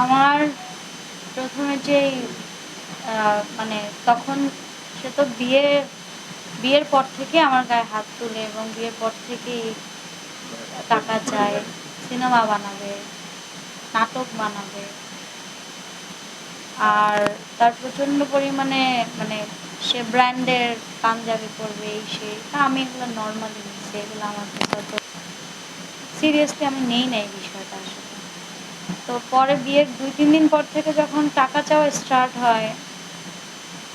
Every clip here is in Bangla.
আমার প্রথমে আহ, মানে তখন সে তো বিয়ে বিয়ের পর থেকে আমার গায়ে হাত তুলে এবং বিয়ের পর থেকেই টাকা চায় সিনেমা বানাবে নাটক বানাবে। আর তার প্রচণ্ড পরিমাণে মানে সে ব্র্যান্ডের পাঞ্জাবি পরবে এই সে আমি এগুলো নর্মালি নিচ্ছি এগুলো আমার সিরিয়াসলি আমি নেই না এই বিষয়টা আসলে। তো পরে বিয়ের দুই, তিন দিন পর থেকে যখন টাকা চাওয়া স্টার্ট হয়,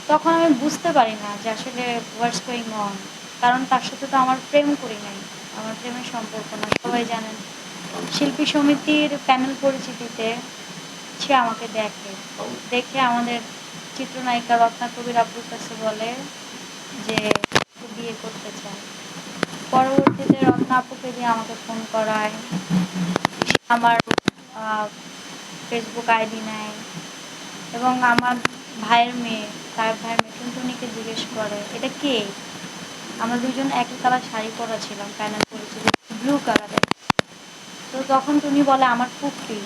তখন আমি বুঝতে পারি না যে আসলে হোয়াটস গোয়িং অন কারণ তার সাথে তো আমার প্রেম করি নাই, আমার প্রেমের সম্পর্ক না, সবাই জানেন। শিল্পী সমিতির প্যানেল পরিচিতিতে সে আমাকে দেখে। দেখে আমাদের চিত্রনায়িকা রত্না কবির আব্বুর কাছে বলে যে বিয়ে করতে চায় পরবর্তীতে রত্না আপুকে দিয়ে আমাকে ফোন করায়। আমার ফেসবুক আইডি নেয় এবং আমার ভাইয়ের মেয়ে, তার ভাইয়ের মেয়ে টুনটুনিকে জিজ্ঞেস করে, এটা কে? আমরা দুজন একই কালার শাড়ি পরা ছিলাম প্যানেল পরেছিল ব্লু কালারের তো তখন তুমি বলে, আমার ফুকরি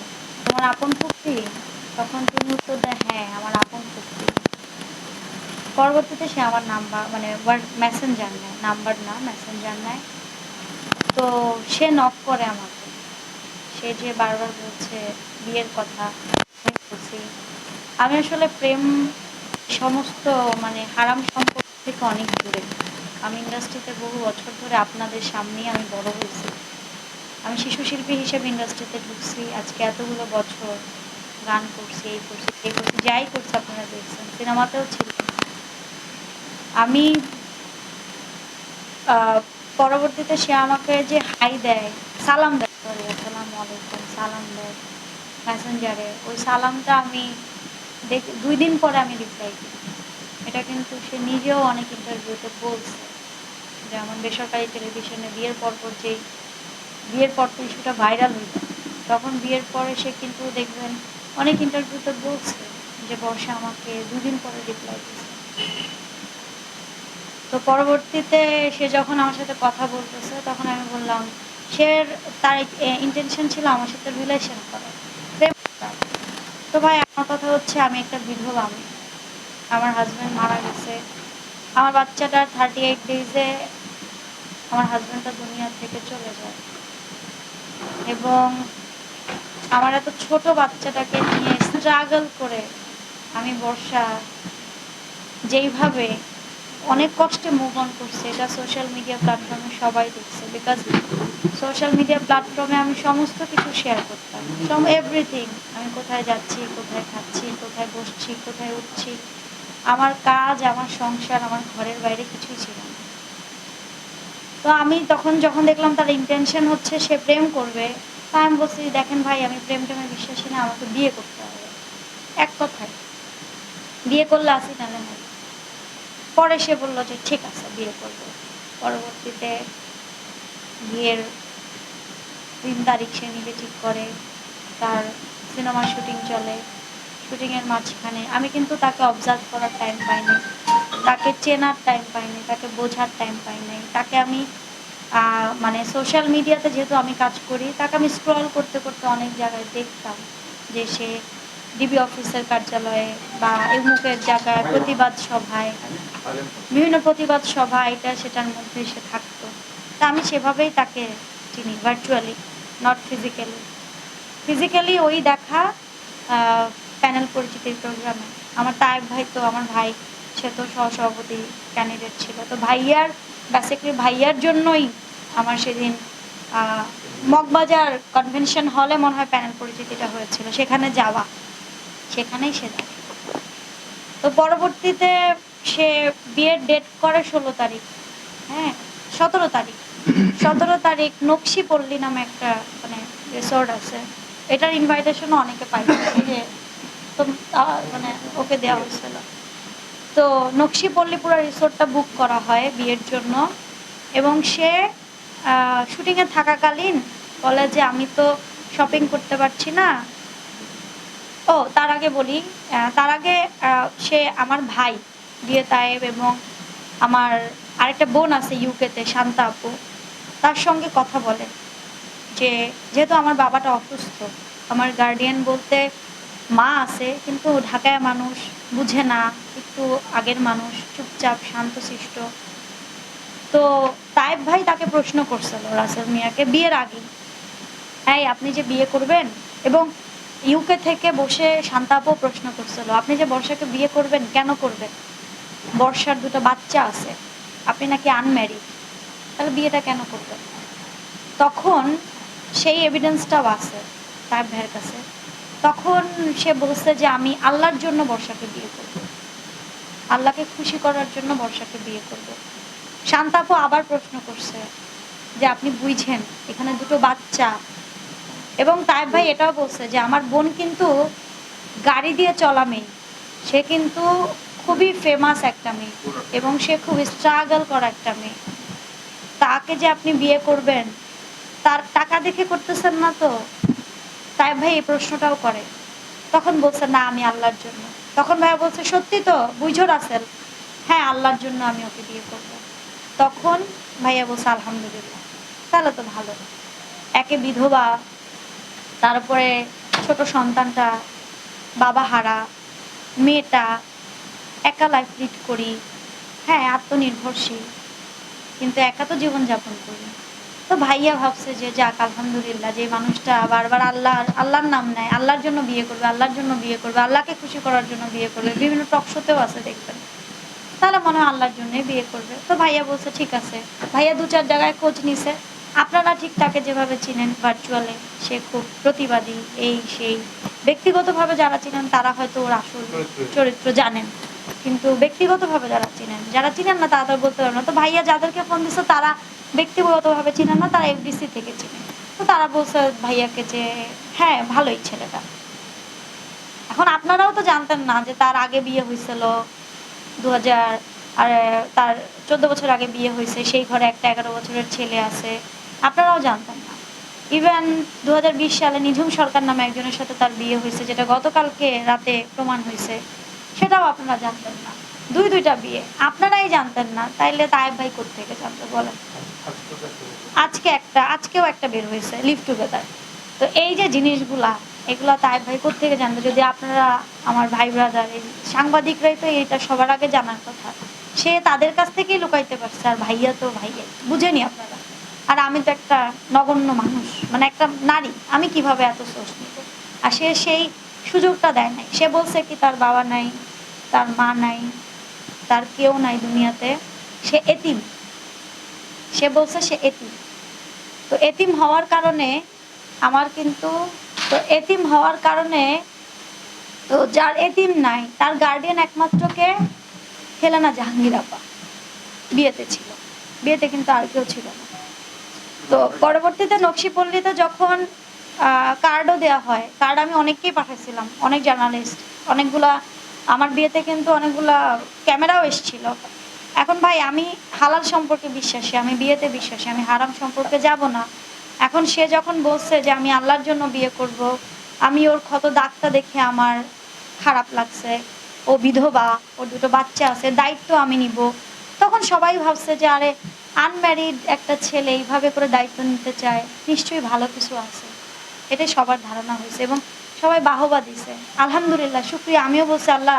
তোমার আপন ফুকরি তখন তুমি উত্তর দেয় হ্যাঁ আমার আপন ফুকরি পরবর্তীতে সে আমার নাম্বার মানে মেসেঞ্জার নেয় নাম্বার না মেসেঞ্জার নেয়। তো সে নক করে আমাকে। সে যে বারবার বলছে, বিয়ের কথা, আমি আসলে প্রেম সমস্ত মানে হারাম সম্পর্ক থেকে অনেক দূরে। আমি ইন্ডাস্ট্রিতে বহু বছর ধরে আপনাদের সামনেই আমি বড় হয়েছি। আমি শিশু শিল্পী হিসেবে ইন্ডাস্ট্রিতে ঢুকছি, আজকে এতগুলো বছর গান করছি, এই করছি এই করছি, যাই করছি আপনারা দেখছেন, সিনেমাতেও ছিল। আমি পরবর্তীতে সে আমাকে যে হাই দেয়, সালাম দেয় আলাইকুম, সালাম দেয় মেসেঞ্জারে ওই সালামটা আমি দেখ, দুই দিন পরে আমি রিপ্লাই দিই এটা কিন্তু সে নিজেও অনেক ইন্টারভিউতে বলছে। যেমন বেসরকারি টেলিভিশনে বিয়ের পর পর যেই, বিয়ের পর তো ইস্যুটা ভাইরাল হইল। তখন বিয়ের পরে সে কিন্তু দেখবেন অনেক ইন্টারভিউতে বলছে যে, বর্ষা আমাকে দুদিন পরে রিপ্লাই দিয়েছে। তো পরবর্তীতে সে যখন আমার সাথে কথা বলতেছে, তখন আমি বললাম সে তার ইন্টেনশন ছিল আমার সাথে রিলেশন করার প্রেম তো ভাই, আমার কথা হচ্ছে, আমি একটা বিধবা আমি। আমার হাজব্যান্ড মারা গেছে। আমার বাচ্চাটার থার্টি এইট ডেজে আমার হাজব্যান্ডটা দুনিয়া থেকে চলে যায়। এবং আমার এত ছোট বাচ্চাটাকে নিয়ে স্ট্রাগল করে আমি বর্ষা যেইভাবে অনেক কষ্টে মুভ অন করছে। এটা সোশ্যাল মিডিয়া প্ল্যাটফর্মে সবাই দেখছে। বিকজ সোশ্যাল মিডিয়া প্ল্যাটফর্মে আমি সমস্ত কিছু শেয়ার করতাম। সব এভরিথিং আমি কোথায় যাচ্ছি, কোথায় খাচ্ছি, কোথায় বসছি, কোথায় উঠছি। আমার কাজ, আমার সংসার, আমার ঘরের বাইরে কিছুই ছিল না। তো আমি তখন যখন দেখলাম তার ইন্টেনশন হচ্ছে সে প্রেম করবে, তা আমি বলছি, দেখেন ভাই, আমি প্রেম টেমে বিশ্বাসী না, আমাকে বিয়ে করতে হবে। এক কথায়। বিয়ে করলে আসি নাহলে নাই পরে সে বলল যে, ঠিক আছে, বিয়ে করব। পরবর্তীতে বিয়ের তিন তারিখ সে নিজে ঠিক করে, তার সিনেমার শুটিং চলে। শুটিংয়ের মাঝখানে আমি কিন্তু তাকে অবজার্ভ করার টাইম পাইনি তাকে চেনার টাইম পাইনি তাকে বোঝার টাইম পাইনি তাকে আমি মানে সোশ্যাল মিডিয়াতে যেহেতু আমি কাজ করি, তাকে আমি স্ক্রল করতে করতে অনেক জায়গায় দেখতাম যে সে ডিবি অফিসের কার্যালয়ে বা এমুকের জায়গায় প্রতিবাদ সভায়, বিভিন্ন প্রতিবাদ সভা, এটা সেটার মধ্যে সে থাকতো। তা আমি সেভাবেই তাকে চিনি ভার্চুয়ালি নট ফিজিক্যালি ফিজিক্যালি ওই দেখা প্যানেল পরিচিতির প্রোগ্রামে আমার তায়েব ভাই তো, আমার ভাই, সে তো সহসভাপতি ক্যান্ডিডেট ছিল। তো ভাইয়ার বেসিক্যালি ভাইয়ার জন্যই আমার সেদিন মগবাজার কনভেনশন হলে মনে হয় প্যানেল পরিচিতিটা হয়েছিল। সেখানে যাওয়া। সেখানেই সে দেখে তো পরবর্তীতে সে বিয়ের ডেট করে ষোলো তারিখ হ্যাঁ সতেরো তারিখ। সতেরো তারিখ নকশি পল্লী নামে একটা মানে রিসোর্ট আছে। এটার ইনভাইটেশনও অনেকে পাইছে যে তো মানে ওকে দেওয়া হয়েছিল। তো নকশি পুরো রিসোর্টটা বুক করা হয় বিয়ের জন্য এবং সে শুটিংয়ে থাকাকালীন বলে যে, আমি তো শপিং করতে পারছি না ও, তার আগে বলি তার আগে সে আমার ভাই, বিয়ে তায়েব এবং আমার আরেকটা বোন আছে ইউকেতে, শান্তা আপু। তার সঙ্গে কথা বলে যে, যেহেতু আমার বাবাটা অসুস্থ, আমার গার্ডিয়ান বলতে মা আছে, কিন্তু ঢাকায় মানুষ বুঝে না, একটু আগের মানুষ, চুপচাপ, শান্তশিষ্ট। তো তায়েব ভাই তাকে প্রশ্ন করছিল রাসেল মিয়াকে বিয়ের আগে এই, আপনি যে বিয়ে করবেন এবং ইউকে থেকে বসে শান্তাপও প্রশ্ন করছিল, আপনি যে বর্ষাকে বিয়ে করবেন, কেন করবেন? বর্ষার দুটো বাচ্চা আছে, আপনি নাকি আনম্যারিড তাহলে বিয়েটা কেন করবেন? তখন সেই এভিডেন্সটাও আছে তার ভাইয়ের কাছে। তখন সে বলছে যে, আমি আল্লাহর জন্য বর্ষাকে বিয়ে করব। আল্লাহকে খুশি করার জন্য বর্ষাকে বিয়ে করব। শান্তাপু আবার প্রশ্ন করছে যে, আপনি বুঝছেন এখানে দুটো বাচ্চা এবং তাইব ভাই এটাও বলছে যে, আমার বোন কিন্তু গাড়ি দিয়ে চলা মেয়ে। সে কিন্তু খুবই ফেমাস একটা মেয়ে এবং সে খুব স্ট্রাগল করা একটা মেয়ে। তাকে যে আপনি বিয়ে করবেন, তার টাকা দেখে করতেছেন না তো? তাই ভাই এই প্রশ্নটাও করে। তখন বলছে, না, আমি আল্লাহর জন্য। তখন ভাইয়া বলছে, সত্যি তো, বুঝো রাসেল হ্যাঁ আল্লাহর জন্য আমি ওকে বিয়ে করব। তখন ভাইয়া বলছে, আলহামদুলিল্লাহ, তাহলে তো ভালো। একে বিধবা তারপরে ছোট সন্তানটা, বাবা হারা, মেয়েটা একা লাইফ লিড করি। হ্যাঁ আত্মনির্ভরশীল, কিন্তু একা তো জীবনযাপন করি। তো ভাইয়া ভাবছে যে যাক, আলহামদুলিল্লাহ, যে মানুষটা বারবার আল্লাহ আল্লাহর নাম নেয়, আল্লাহর জন্য বিয়ে করবে, আল্লাহর জন্য বিয়ে করবে, আল্লাহকে খুশি করার জন্য বিয়ে করবে, বিভিন্ন টকশোতেও আছে দেখবেন। তাহলে মনে হয় আল্লাহর জন্যই বিয়ে করবে। তো ভাইয়া বলছে, ঠিক আছে। ভাইয়া দু চার জায়গায় খোঁজ নিছে। আপনারা ঠিক তাকে যেভাবে চিনেন ভার্চুয়ালে সে খুব প্রতিবাদী এই সেই। ব্যক্তিগতভাবে যারা চিনেন তারা হয়তো ওর আসল চরিত্র। জানেন। কিন্তু ব্যক্তিগতভাবে যারা চিনেন যারা চিনেন না তারা বলতে পারবে না। তো ভাইয়া যাদেরকে ফোন দিচ্ছে তারা ব্যক্তিগতভাবে চিনেন না তারা এফডিসি থেকে চিনেন। তো তারা বলছে ভাইয়াকে যে হ্যাঁ ভালোই ছেলেটা। এখন আপনারাও তো জানতেন না যে তার আগে বিয়ে হয়েছিল দু হাজার আর তার চোদ্দ বছর আগে বিয়ে হয়েছে সেই ঘরে একটা এগারো বছরের ছেলে আছে। আপনারাও জানতেন না। ইভেন দু হাজার বিশ সালে নিঝুম সরকার নামে একজনের সাথে তার বিয়ে হয়েছে, যেটা গতকালকে রাতে প্রমাণ হয়েছে, সেটাও আপনারা জানতেন না। দুই দুইটা বিয়ে, আপনারাই জানতেন না, তাইলে তায়েব ভাই থেকে জানতো বলেন। আজকে একটা, আজকেও একটা বের হয়েছে লিভ টুগেদার তো এই যে জিনিসগুলা, এগুলা তায়েব ভাই থেকে জানতো যদি আপনারা, আমার ভাই ব্রাদার এই সাংবাদিকরাই তো এটা সবার আগে জানার কথা, সে তাদের কাছ থেকেই লুকাইতে পারছে, আর ভাইয়া তো ভাইয়া বুঝেনি আপনারা। আর আমি তো একটা নগণ্য মানুষ মানে একটা নারী, আমি কীভাবে এত সোর্স নিব? আর সে সেই সুযোগটা দেয় নাই। সে বলছে কি, তার বাবা নাই, তার মা নাই, তার কেউ নাই দুনিয়াতে। সে এতিম। সে বলছে সে এতিম। তো এতিম হওয়ার কারণে আমার কিন্তু, তো এতিম হওয়ার কারণে, তো যার এতিম নাই, তার গার্ডিয়ান একমাত্রকে হেলেনা জাহাঙ্গীর আপা বিয়েতে ছিল। বিয়েতে কিন্তু আর কেউ ছিল না। তো পরবর্তীতে নকশিপল্লীতে যখন কার্ডও দেওয়া হয় কার্ড আমি অনেককেই পাঠাইছিলাম, অনেক জার্নালিস্ট অনেকগুলা, আমার বিয়েতে কিন্তু অনেকগুলা ক্যামেরাও এসেছিল। এখন ভাই আমি হালাল সম্পর্কে বিশ্বাসী, আমি বিয়েতে বিশ্বাসী, আমি হারাম সম্পর্কে যাব না। এখন সে যখন বলছে যে আমি আল্লাহর জন্য বিয়ে করব, আমি ওর ক্ষত দাগটা দেখে আমার খারাপ লাগছে। ও বিধবা, ওর দুটো বাচ্চা আছে, দায়িত্ব আমি নিব। তখন সবাই ভাবছে যে আরে আনম্যারিড একটা ছেলে এইভাবে করে দায়িত্ব নিতে চায় নিশ্চয়ই ভালো কিছু আছে। এটাই সবার ধারণা হয়েছে এবং সবাই বাহবা দিছে আলহামদুলিল্লাহ শুক্রিয়া। আমিও বলছি আল্লাহ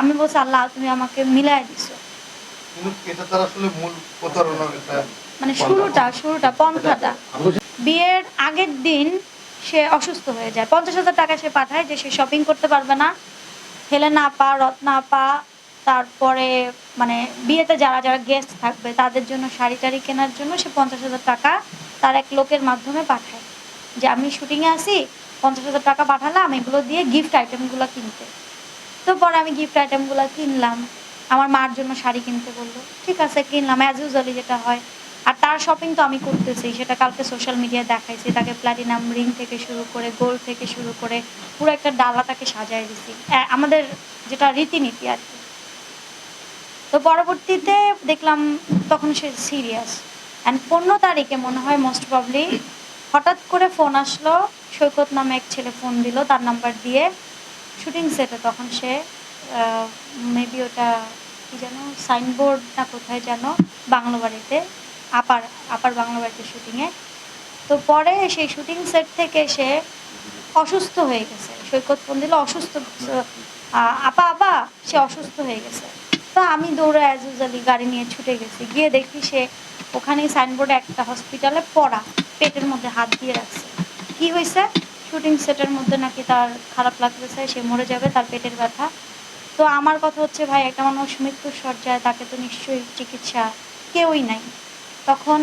আমি বলছি আল্লাহ তুমি আমাকে মিলাই দিছো। মানে শুরুটা শুরুটা পন্থাটা। বিয়ের আগের দিন সে অসুস্থ হয়ে যায়। পঞ্চাশ হাজার টাকা সে পাঠায় যে সে শপিং করতে পারবে না। হেলেনা আপা রত্না আপা তারপরে মানে বিয়েতে যারা যারা গেস্ট থাকবে, তাদের জন্য শাড়ি টাড়ি কেনার জন্য সে পঞ্চাশ হাজার টাকা তার এক লোকের মাধ্যমে পাঠায়। যে আমি শুটিংয়ে আসি পঞ্চাশ হাজার টাকা পাঠালাম, এগুলো দিয়ে গিফট আইটেমগুলো কিনতে। তো পরে আমি গিফট আইটেমগুলো কিনলাম। আমার মার জন্য শাড়ি কিনতে বলল, ঠিক আছে, কিনলাম অ্যাজ ইউজুয়ালি যেটা হয়। আর তার শপিং তো আমি করতেছি, সেটা কালকে সোশ্যাল মিডিয়ায় দেখাইছি, তাকে প্ল্যাটিনাম রিং থেকে শুরু করে গোল্ড থেকে শুরু করে, পুরো একটা ডালা তাকে সাজায় দিছি। আমাদের যেটা রীতিনীতি আর কি। তো পরবর্তীতে দেখলাম তখন সে সিরিয়াস অ্যান্ড পনেরো তারিখে মনে হয় মোস্ট প্রবলি হঠাৎ করে ফোন আসলো, সৈকত নামে এক ছেলে ফোন দিল, তার নাম্বার দিয়ে শুটিং সেটে তখন সে মেবি ওটা কি যেন সাইনবোর্ড না কোথায় যেন, বাংলো বাড়িতে আপার আপার বাংলো বাড়িতে শুটিংয়ে তো পরে সেই শুটিং সেট থেকে সে অসুস্থ হয়ে গেছে। সৈকত ফোন দিল, অসুস্থ আপা আপা, সে অসুস্থ হয়ে গেছে। তো আমি দৌড়ে অ্যাজ ইউজালি গাড়ি নিয়ে ছুটে গেছি। গিয়ে দেখি সে ওখানেই সাইনবোর্ডে একটা হসপিটালে পড়া, পেটের মধ্যে হাত দিয়ে রাখছে। কি হয়েছে? শুটিং সেটের মধ্যে নাকি তার খারাপ লাগতেছে, সে মরে যাবে, তার পেটের ব্যথা। তো আমার কথা হচ্ছে, ভাই, একটা মানুষ মৃত্যুর সজ্জায় তাকে তো নিশ্চয়ই চিকিৎসা কেউই নাই। তখন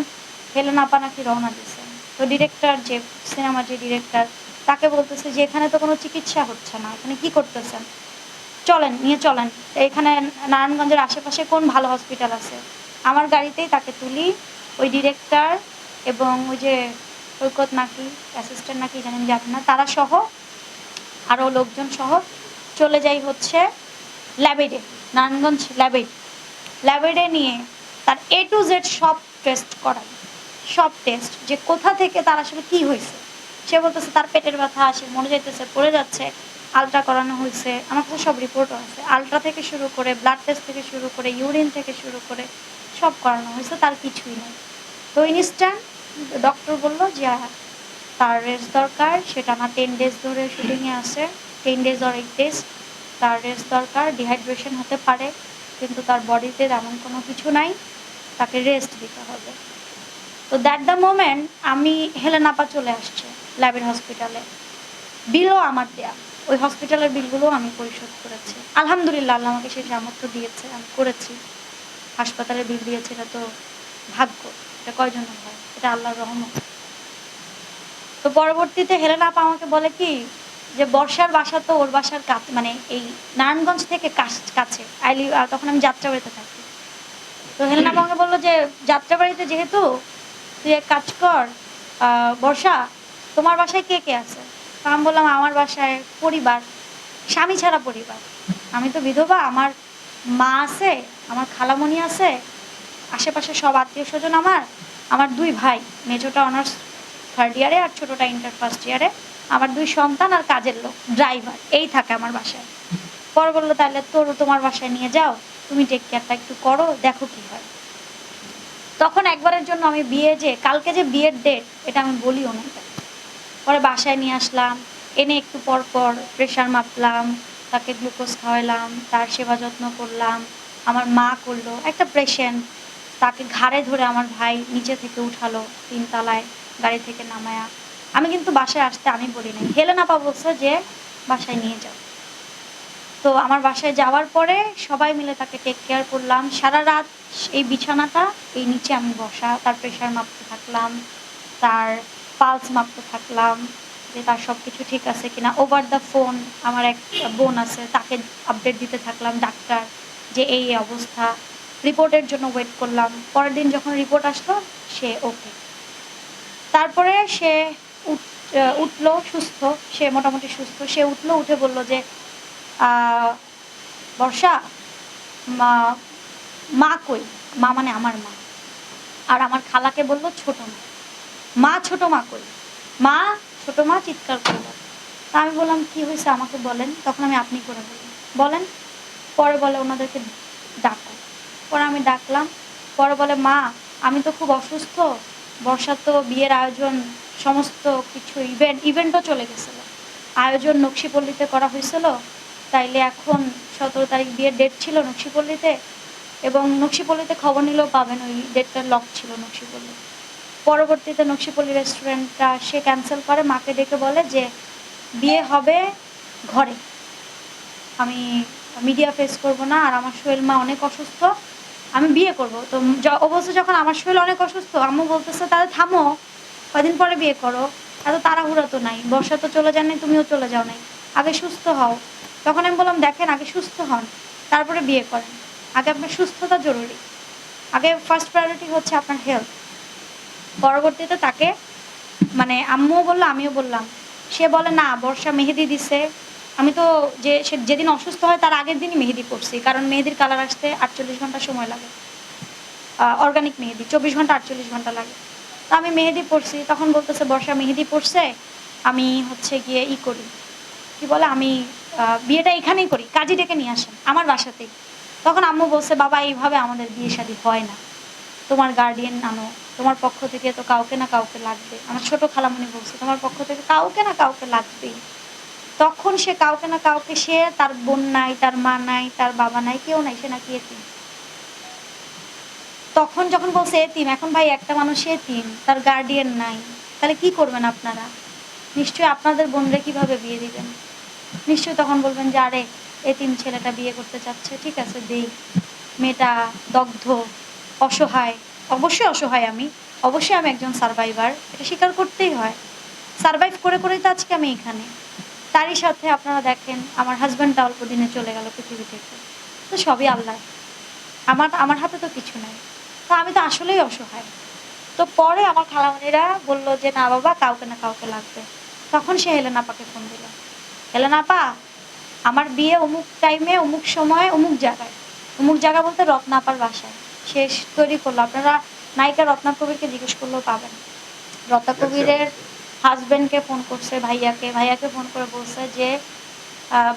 হেলেন আপা নাকি রওনা দিছে তো ডিরেক্টর যে সিনেমার যে ডিরেক্টর তাকে বলতেছে যে, এখানে তো কোনো চিকিৎসা হচ্ছে না, এখানে কি করতেছেন? চলেন, নিয়ে চলেন। এখানে নারায়ণগঞ্জের আশেপাশে কোন ভালো হসপিটাল আছে? আমার গাড়িতেই তাকে তুলি। ওই ডিরেক্টর এবং ওই যে সৈকত নাকি অ্যাসিস্ট্যান্ট নাকি জানেন জানেন না, তারা সহ আরও লোকজন সহ চলে যাই হচ্ছে ল্যাবেডে নারায়ণগঞ্জ ল্যাবেড ল্যাবেডে নিয়ে তার এ টু জেড সব টেস্ট করাই। সব টেস্ট যে কোথা থেকে তার আসলে কি হয়েছে। সে বলতেছে, তার পেটের ব্যথা আসে মরে যাইতেছে, পড়ে যাচ্ছে। আলট্রা করানো হয়েছে, আমার কাছে সব রিপোর্টও আছে। আলট্রা থেকে শুরু করে ব্লাড টেস্ট থেকে শুরু করে ইউরিন থেকে শুরু করে সব করানো হয়েছে, তার কিছুই নেই। তো ইনস্ট্যান্ট ডক্টর বলল যে তার রেস্ট দরকার, সেটা আমার টেন ডেজ ধরে শুটিংয়ে আছে। Ten days or eight days তার রেস্ট দরকার ডিহাইড্রেশন হতে পারে, কিন্তু তার বডিতে তেমন কোনো কিছু নাই, তাকে রেস্ট দিতে হবে। তো দ্যাট দ্য মোমেন্ট আমি হেলেনাপা চলে আসছে, ল্যাবের হসপিটালে বিলও আমার দেয়া। ওই হসপিটালের বিলগুলো আমি পরিশোধ করেছি। আলহামদুলিল্লাহ, আল্লাহ আমাকে সেই সামর্থ্য দিয়েছে, আমি করেছি। হাসপাতালের বিল দিয়েছে, এটা তো ভাগ্য, এটা কয়জন হয় এটা আল্লাহর রহমত। তো পরবর্তীতে হেলেনা আপা আমাকে বলে কি, যে বর্ষার বাসা তো ওর বাসার কাছে মানে এই নারায়ণগঞ্জ থেকে কাছ- আইলি তখন আমি যাত্রাবাড়িতে থাকি। তো হেলেনা আপা আমাকে বলল যে, যাত্রাবাড়িতে যেহেতু, তুই এক কাজ কর বর্ষা, তোমার বাসায় কে কে আছে? আমি বললাম, আমার বাসায় পরিবার, স্বামী ছাড়া পরিবার। আমি তো বিধবা, আমার মা আছে, আমার খালামণি আছে, আশেপাশে সব আত্মীয় স্বজন আমার আমার দুই ভাই, মেজোটা অনার্স থার্ড ইয়ারে আর ছোটোটা ইন্টার ফার্স্ট ইয়ারে আমার দুই সন্তান আর কাজের লোক ড্রাইভার এই থাকে আমার বাসায়। পর বলল তাহলে তোর তোমার বাসায় নিয়ে যাও, তুমি টেক কেয়ারটা একটু করো, দেখো কি হয়। তখন একবারের জন্য আমি বিয়ে যে, কালকে যে বিয়ের ডেট এটা আমি বলিও না। পরে বাসায় নিয়ে আসলাম। এনে একটু পর পর প্রেশার মাপলাম, তাকে গ্লুকোজ খাওয়ালাম, তার সেবা যত্ন করলাম। আমার মা করল, একটা পেশেন্ট তাকে ঘাড়ে ধরে আমার ভাই নিচে থেকে উঠালো তিনতলায়, গাড়ি থেকে নামায়া। আমি কিন্তু বাসায় আসতে আমি বলি নাই। হেলেন আপা বলছে যে, বাসায় নিয়ে যাও। তো আমার বাসায় যাওয়ার পরে সবাই মিলে তাকে টেক কেয়ার করলাম। সারা রাত এই বিছানাটা এই নিচে আমি বসা, তার প্রেশার মাপতে থাকলাম, তার পালস মাপতে থাকলাম যে তার সব কিছু ঠিক আছে কিনা। ওভার দ্য ফোন আমার এক বোন আছে, তাকে আপডেট দিতে থাকলাম ডাক্তার যে এই অবস্থা। রিপোর্টের জন্য ওয়েট করলাম। পরের দিন যখন রিপোর্ট আসলো, সে ওকে তারপরে সে উঠ- উঠল সুস্থ, সে মোটামুটি সুস্থ। সে উঠল, উঠে বলল যে বর্ষা, মা মা কই? মা মানে আমার মা। আর আমার খালাকে বলল ছোট মা। মা ছোট মা কই মা ছোট মা চিৎকার করল তা আমি বললাম, কি হয়েছে? আমাকে বলেন। তখন আমি আপনি করে বললাম বলেন, পরে বলে ওনাদেরকে ডাকো। পরে আমি ডাকলাম। পরে বলে, মা, আমি তো খুব অসুস্থ। বর্ষা তো বিয়ের আয়োজন, সমস্ত কিছু ইভেন্ট ইভেন্টও চলে গেছিল। আয়োজন নকশিপল্লিতে করা হয়েছিল। তাইলে এখন সতেরো তারিখ বিয়ের ডেট ছিল নকশিপল্লিতে এবং নকশিপল্লিতে খবর নিলেও পাবেন, ওই ডেটটা লক ছিল নকশিপল্লি পরবর্তীতে নকশিপল্লি রেস্টুরেন্টটা সে ক্যান্সেল করে, মাকে ডেকে বলে যে, বিয়ে হবে ঘরে। আমি মিডিয়া ফেস করব না আর আমার সোহেল মা অনেক অসুস্থ, আমি বিয়ে করব। তো অবশ্য যখন আমার সোহেল অনেক অসুস্থ, আম্মু বলতেছে, তাহলে থামো কদিন পরে বিয়ে করো। এত তাড়াহুড়া তো নাই, বর্ষা তো চলে যান নাই, তুমিও চলে যাও নাই। আগে সুস্থ হও। তখন আমি বললাম, দেখেন, আগে সুস্থ হন, তারপরে বিয়ে করেন। আগে আপনার সুস্থতা জরুরি। আগে ফার্স্ট প্রায়োরিটি হচ্ছে আপনার হেলথ পরবর্তীতে তাকে মানে আম্মুও বলল, আমিও বললাম। সে বলে, না, বর্ষা মেহেদি দিছে। আমি তো যে, সে যেদিন অসুস্থ হয়, তার আগের দিনই মেহেদি পড়ছি কারণ মেহেদির কালার আসতে আটচল্লিশ ঘণ্টা সময় লাগে। অর্গানিক মেহেদি, চব্বিশ ঘণ্টা আটচল্লিশ ঘণ্টা লাগে। তো আমি মেহেদি পড়ছি তখন বলতেছে, বর্ষা মেহেদি পড়ছে আমি হচ্ছে গিয়ে ই করি। কি বলে, আমি বিয়েটা এখানেই করি, কাজী ডেকে নিয়ে আসেন, আমার বাসাতেই। তখন আম্মু বলছে, বাবা, এইভাবে আমাদের বিয়ে শাদী হয় না। তোমার গার্ডিয়ান আনো, তোমার পক্ষ থেকে তো কাউকে না কাউকে লাগবে। আমার ছোট খালামণি বলছে, তোমার পক্ষ থেকে কাউকে না কাউকে লাগবেই। তখন সে কাউকে না কাউকে, সে তার বোন নাই, তার মা নাই, তার বাবা নাই, কেউ নাই, সে নাকি এতিম। তখন যখন বলছে এতিম, এখন ভাই একটা মানুষ এতিম, তার গার্ডিয়ান নাই, তাহলে কি করবেন আপনারা? নিশ্চয়ই আপনাদের বোনরে কীভাবে বিয়ে দিবেন? নিশ্চয়ই তখন বলবেন যে, আরে, এতিম ছেলেটা বিয়ে করতে চাচ্ছে, ঠিক আছে, দেই। মেয়েটা দগ্ধ অসহায়, অবশ্যই অসহায় আমি, অবশ্যই আমি একজন সার্ভাইভার এটা স্বীকার করতেই হয়। সার্ভাইভ করে করেই তো আজকে আমি এখানে। তারই সাথে আপনারা দেখেন, আমার হাজব্যান্ডটা অল্প দিনে চলে গেল পৃথিবী থেকে। তো সবই আল্লাহ। আমার আমার হাতে তো কিছু নাই। তো আমি তো আসলেই অসহায়। তো পরে আমার খালামণিরা বলল যে, না বাবা, কাউকে না কাউকে লাগবে। তখন সে হেলেন আপাকে ফোন দিল। হেলেন আপা, আমার বিয়ে অমুক টাইমে অমুক সময়, অমুক জায়গায়। অমুক জায়গা বলতে রত্না আপার বাসায়। শেষ তৈরি করল। আপনারা নায়িকা রত্না কবিরকে জিজ্ঞেস করলেও পাবেন। রত্না কবিরের হাজবেন্ডকে ফোন করছে ভাইয়াকে। ভাইয়াকে ফোন করে বলছে যে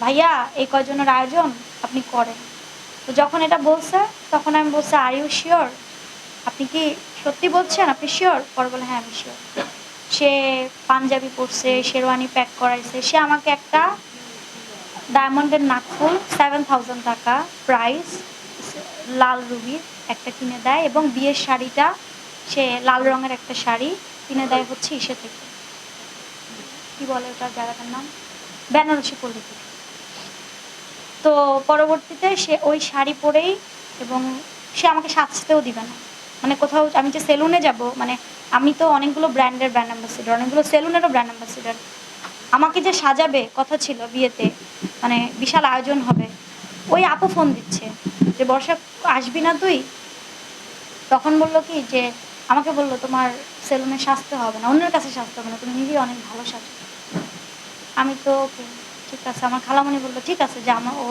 ভাইয়া এই কয়জনের আয়োজন আপনি করেন? তো যখন এটা বলছে তখন আমি বলছি আর ইউ শিওর আপনি কি সত্যি বলছেন? আপনি শিওর পরে বলে হ্যাঁ আমি শিওর সে পাঞ্জাবি পরছে শেরওয়ানি প্যাক করাইছে। সে আমাকে একটা ডায়মন্ডের নাকফুল সেভেন থাউজেন্ড টাকা প্রাইস লাল রুবির একটা কিনে দেয় এবং বিয়ের শাড়িটা সে লাল রঙের একটা শাড়ি কিনে দেয় হচ্ছে ইসে থেকে। কি বলে ওটার জায়গাটার নাম? বেনারসি পল্লী থেকে। তো পরবর্তীতে সে ওই শাড়ি পরেই এবং সে আমাকে সাজতেও দিবে না। মানে কোথাও আমি যে সেলুনে যাব মানে আমি তো অনেকগুলো ব্র্যান্ডের ব্র্যান্ড অ্যাম্বাসিডার, অনেকগুলো সেলুনেরও ব্র্যান্ড অ্যাম্বাসিডার। আমাকে যে সাজাবে, কথা ছিল বিয়েতে মানে বিশাল আয়োজন হবে। ওই আপু ফোন দিচ্ছে যে, বর্ষা, আসবি না তুই? তখন বলল কি যে, আমাকে বলল তোমার সেলুনে সাজতে হবে না, অন্যের কাছে সাজতে হবে না, তুমি নিজেই অনেক ভালো সাজো। আমি তো ঠিক আছে। আমার খালামণি বলল, ঠিক আছে, যে আমার ও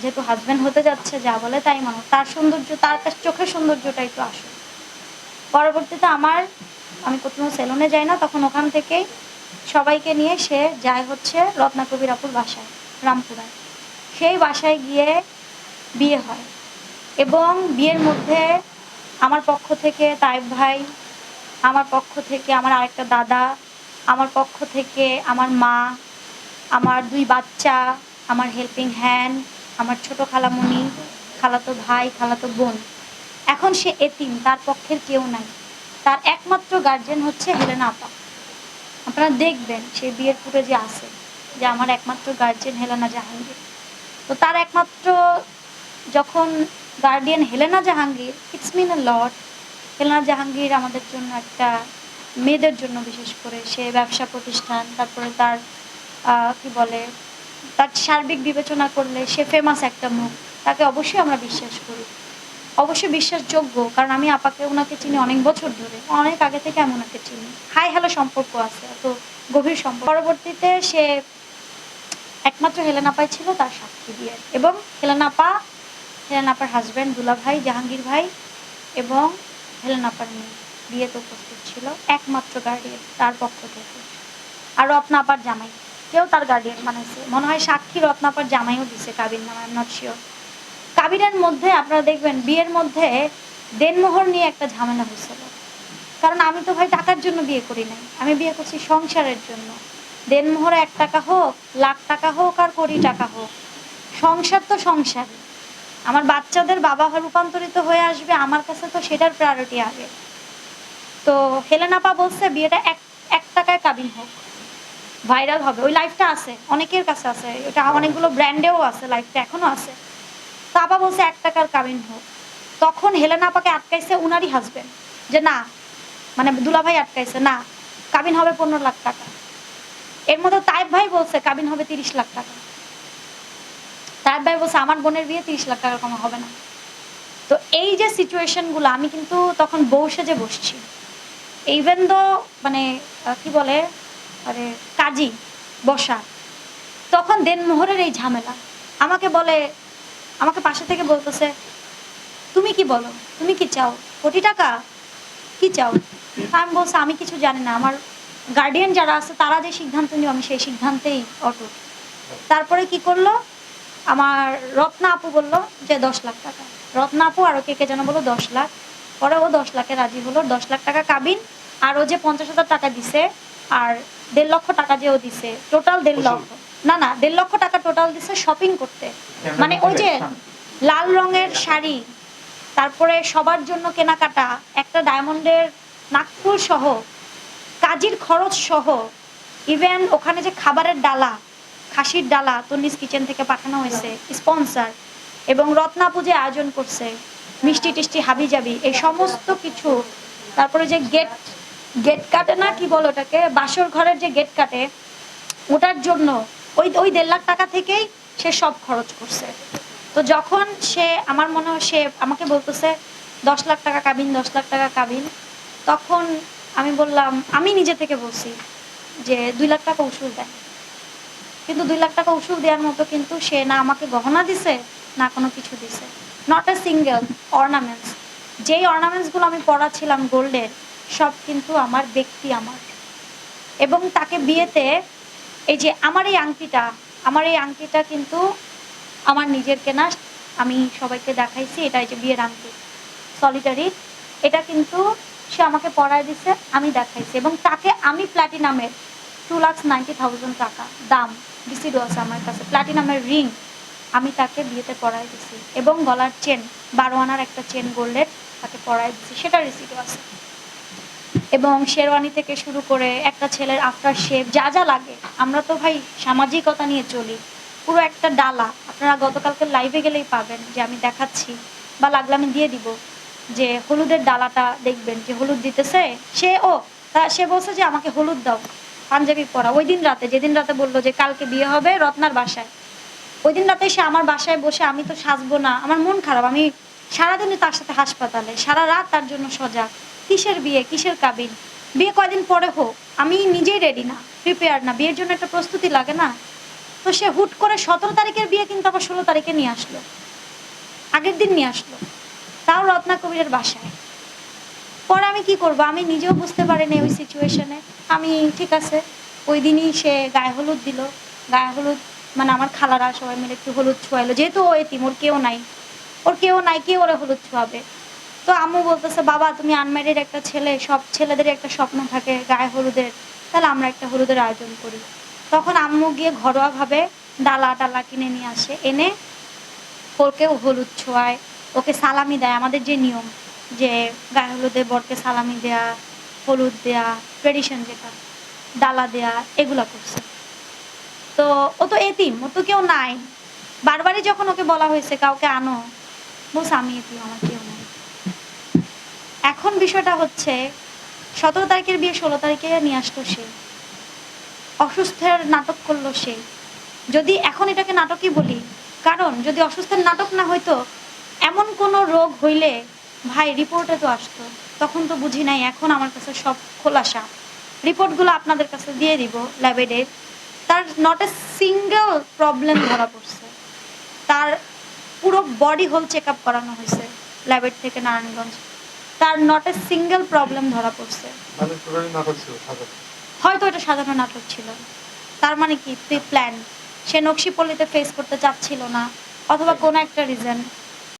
যেহেতু হাজব্যান্ড হতে যাচ্ছে, যা বলে তাই মানো। তার সৌন্দর্য, তার কাছে চোখের সৌন্দর্যটাই তো আসে। পরবর্তীতে আমার, আমি কোথাও সেলুনে যাই না, তখন ওখান থেকেই সবাইকে নিয়ে সে যায় হচ্ছে রত্না কবিরাপুর বাসায়, রামপুরায়। সেই বাসায় গিয়ে বিয়ে হয়। এবং বিয়ের মধ্যে আমার পক্ষ থেকে তাইব ভাই, আমার পক্ষ থেকে আমার আরেকটা দাদা, আমার পক্ষ থেকে আমার মা, আমার দুই বাচ্চা, আমার হেল্পিং হ্যান্ড আমার ছোট খালামণি খালাতো ভাই, খালাতো বোন। এখন সে এতিম, তার পক্ষের কেউ নাই। তার একমাত্র গার্জেন হচ্ছে হেলেনা আপা। আপনারা দেখবেন সে বিয়ের পুরে যে আছে যে আমার একমাত্র গার্জেন হেলেনা জাহাঙ্গীর। তো তার একমাত্র যখন guardian Helena Jahangir it's mean a lot Helena Jahangir আমাদের জন্য একটা মেয়েদের জন্য বিশেষ করে সে ব্যবসা প্রতিষ্ঠান, তারপরে তার কি বলে, তার সার্বিক বিবেচনা করলে সে ফেমাস একটা মুখ, তাকে অবশ্যই আমরা বিশ্বাস করি। অবশ্যই বিশ্বাসযোগ্য, কারণ আমি আপাকে ওনাকে চিনি অনেক বছর ধরে, অনেক আগে থেকে আমি ওনাকে চিনি। হাই হ্যালো সম্পর্ক আছে, এত গভীর সম্পর্ক। পরবর্তীতে সে একমাত্র হেলেনাপাই ছিল তার সাক্ষী দিয়ে। এবং হেলেনাপা হেলেনাপার হাজব্যান্ড দুলা ভাই, জাহাঙ্গীর ভাই এবং হেলেনাপার মেয়ে বিয়েতে উপস্থিত ছিল একমাত্র গার্ডিয়ান তার পক্ষ থেকে। আর রত্নাপার জামাই, কেউ তার গার্ডিয়ান বানাইছে। মনে হয় সাক্ষী রত্নাপার জামাইও দিছে কাবির নাম আই এম নট শিওর কাবিরের মধ্যে আপনারা দেখবেন, বিয়ের মধ্যে দেনমোহর নিয়ে একটা ঝামেলা হয়েছিল। কারণ আমি তো ভাই টাকার জন্য বিয়ে করি নাই। আমি বিয়ে করছি সংসারের জন্য। দেনমোহর এক টাকা হোক, লাখ টাকা হোক আর কোটি টাকা হোক। সংসার তো সংসার। আমার বাচ্চাদের বাবা রূপান্তরিত হয়ে আসবে, আমার কাছে তো সেটার প্রায়োরিটি আগে। তো হেলেনাপা বলছে, বিয়েটা এক এক টাকায় কাবিন হোক। ভাইরাল হবে। ওই লাইফটা আছে, অনেকের কাছে আছে। এটা অনেকগুলো ব্র্যান্ডেও আছে, লাইফটা এখনও আছে। তো আপা বলছে, এক টাকার কাবিন হোক। তখন হেলেনা আপাকে আটকাইছে উনারই হাজবেন্ড যে, না। মানে দুলাভাই আটকাইছে, না। কাবিন হবে পনেরো লাখ টাকা। এর মধ্যে তাইব ভাই বলছে, কাবিন হবে তিরিশ লাখ টাকা। তাইব ভাই বলছে, আমার বোনের বিয়ে তিরিশ লাখ টাকার কম হবে না। তো এই যে সিচুয়েশনগুলো আমি কিন্তু তখন বউ সেজে বসছি। ইভেন দো মানে কি বলে, আরে, কাজী, বসা, তখন দেনমোহরের এই ঝামেলা। আমাকে বলে, আমাকে পাশে থেকে বলতেছে, তুমি কি বলো? তুমি কি চাও? কোটি টাকা? কি চাও? আমি বলছি, আমি কিছু জানি না। আমার গার্ডিয়ান যারা আছে তারা যে সিদ্ধান্ত নিও আমি সেই সিদ্ধান্তেই অটুট। তারপরে কি করল? আমার রত্না আপু বলল যে দশ লাখ টাকা। রত্না আপু আরও কে কে যেন বলল দশ লাখ। পরে ও দশ লাখে রাজি হলো। দশ লাখ টাকা কাবিন আর ও যে পঞ্চাশ হাজার টাকা দিছে আর দেড় লক্ষ টাকা যে ও দিছে টোটাল দেড়? লক্ষ। না না দেড় লক্ষ টাকা টোটাল দিছে শপিং করতে। মানে ওই যে লাল রঙের শাড়ি তারপরে সবার জন্য কেনাকাটা একটা ডায়মন্ডের নাগপুর সহ কাজের খরচ সহ ইভেন ওখানে যে খাবারের ডালা, খাসির ডালা তন্নিস কিচেন থেকে পাঠানো হয়েছে স্পন্সর এবং রত্না পুজো আয়োজন করছে, মিষ্টি টিষ্টি হাবি যাবি এই সমস্ত কিছু, তারপরে যে গেট গেট কাটে না, কি বলো ওটাকে, বাসর ঘরের যে গেট কাটে, ওটার জন্য ওই ওই দেড় লাখ টাকা থেকেই সে সব খরচ করছে। তো যখন সে, আমার মনে হয় সে আমাকে বলতেছে, দশ লাখ টাকা কাবিন, দশ লাখ টাকা কাবিন, তখন আমি বললাম, আমি নিজে থেকে বলছি যে দুই লাখ টাকা ওষুধ দেয়। কিন্তু দুই লাখ টাকা ওষুধ দেওয়ার মতো কিন্তু সে না আমাকে গহনা দিছে, না কোনো কিছু দিছে। নট এ সিঙ্গেল অর্নামেন্টস যেই অর্নামেন্টসগুলো আমি পড়াছিলাম গোল্ডের সব কিন্তু আমার ব্যক্তি আমার। এবং তাকে বিয়েতে এই যে আমার এই আংটিটা, আমার এই আংটিটা কিন্তু আমার নিজের কেনা, আমি সবাইকে দেখাইছি, এটা এই যে বিয়ের আংটি। সলিটারি এটা কিন্তু সে আমাকে পড়ায় দিছে, আমি দেখাইছি এবং তাকে আমি প্ল্যাটিনামের টু লাক্স নাইনটি থাউজেন্ড টাকা দাম বিসিডো আছে আমার কাছে। প্ল্যাটিনামের রিং আমি তাকে বিয়েতে পড়ায় দিছি এবং গলার চেন বারো আনার একটা চেন গোল্ডের তাকে পড়ায় দিছি, সেটা রিসিডও আছে এবং শেরওয়ানি থেকে শুরু করে একটা ছেলের আফটার শেপ যা যা লাগে, আমরা তো ভাই সামাজিকতা নিয়ে চলি। পুরো একটা ডালা, আপনারা গতকালকে লাইভে গেলেই পাবেন যে আমি দেখাচ্ছি বা লাগলে আমি দিয়ে দিব। যে হলুদের ডালাটা দেখবেন যে হলুদ দিতেছে, সে, ও, তা সে বলছে যে আমাকে হলুদ দাও, পাঞ্জাবি পরা। ওই দিন রাতে, যেদিন রাতে বলল যে কালকে বিয়ে হবে রত্নার বাসায়, ওই দিন রাতে সে আমার বাসায় বসে আমি তো সাজবো না, আমার মন খারাপ, আমি সারাদিনই তার সাথে হাসপাতালে, সারা রাত তার জন্য সজাগ। কিসের বিয়ে? কিসের কাবিন? বিয়ে কয়দিন পরে হোক, আমি নিজেই রেডি না প্রিপেয়ার না, বিয়ের জন্য একটা প্রস্তুতি লাগে না। তো সে হুট করে সতেরো তারিখের বিয়ে কিন্তু আবার ষোলো তারিখে নিয়ে আসলো, আগের দিন নিয়ে আসলো। তাও রত্না কবিরের বাসায়। পরে আমি কি করব? আমি নিজেও বুঝতে পারিনি ওই সিচুয়েশনে আমি, ঠিক আছে, ওই দিনই সে গায়ে হলুদ দিল। গায়ে হলুদ মানে আমার খালারা সবাই মিলে একটু হলুদ ছোঁয়াইলো। যেহেতু ও এতিম, ওর কেউ নাই। ওর কেউ নাই, কে ওরা হলুদ ছোঁয়াবে? তো আম্মু বলতেছে, বাবা, তুমি আনম্যারিড একটা ছেলে, সব ছেলেদের একটা স্বপ্ন থাকে গায়ে হলুদের। তাহলে আমরা একটা হলুদের আয়োজন করি। তখন আম্মু গিয়ে ঘরোয়াভাবে ডালা টালা কিনে নিয়ে আসে। এনে ওকেও হলুদ ছোঁয়ায়। ওকে সালামি দেয়। আমাদের যে নিয়ম, যে গায়ে হলুদে বরকে সালামি দেয়া, হলুদ দেয়া ট্রেডিশন যেটা, ডালা দেয়া, এগুলা করছে। তো ও তো এতিম, ও তো কেউ নাই। বারবারই যখন ওকে বলা হয়েছে, কাউকে আনো বলছে আমি এতিম, আমার কেউ নাই। এখন বিষয়টা হচ্ছে, সতেরো তারিখের বিয়ে, ষোলো তারিখে নিয়ে আসলো সে। অসুস্থের নাটক করল সে। যদি এখন এটাকে নাটকই বলি, কারণ যদি অসুস্থের নাটক না হইতো এমন কোনো রোগ হইলে ভাই রিপোর্টে তো আসতো। তখন তো বুঝি নাই এখন আমার কাছে সব খোলাসা। রিপোর্টগুলো আপনাদের কাছে দিয়ে দিব ল্যাবেডের তার নট এ সিঙ্গেল প্রবলেম ধরা পড়ছে। তার পুরো বডি হোল চেক আপ করানো হয়েছে ল্যাবের থেকে নারায়ণগঞ্জ। তার নট এ সিঙ্গেল প্রবলেম ধরা পড়ছে। মানে হয়তো এটা সাধারণ নাটক ছিল। তার মানে কি? Pre plan. সে নকশিপল্লিতে ফেস করতে চাচ্ছিল না অথবা কোনো একটা রিজন